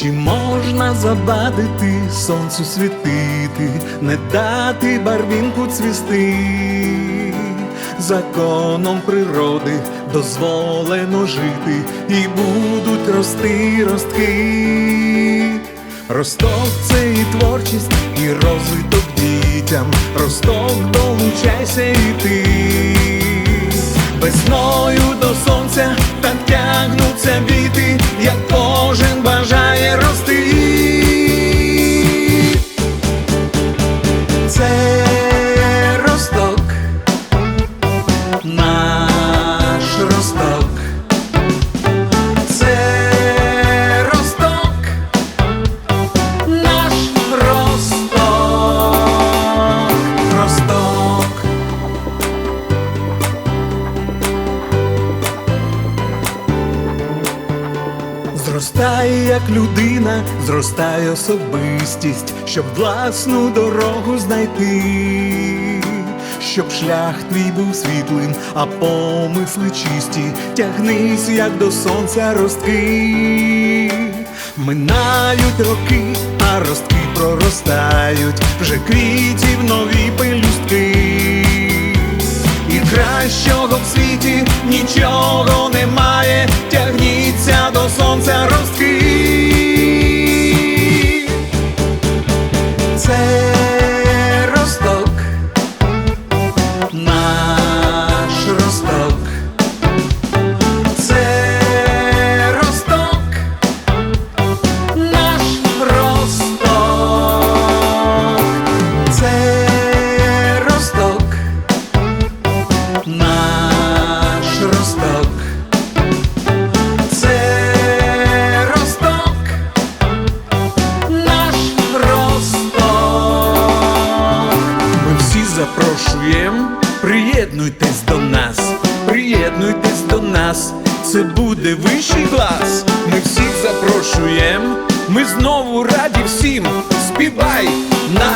Чи можна забадити сонцю світити, не дати барвінку цвісти? Законом природи дозволено жити, і будуть рости ростки. Росток це і творчість, і розвиток дітям. Росток долучайся і ти. Зростає як людина, зростає особистість, щоб власну дорогу знайти, щоб шлях твій був світлим, а помисли чисті, тягнись, як до сонця ростки. Минають роки, а ростки проростають, вже квітів нові пелюстки. Це всі запрошуємо, приєднуйтесь до нас, приєднуйтесь до нас, це буде вищий клас. Ми всіх запрошуємо, ми знову раді всім. Співай наш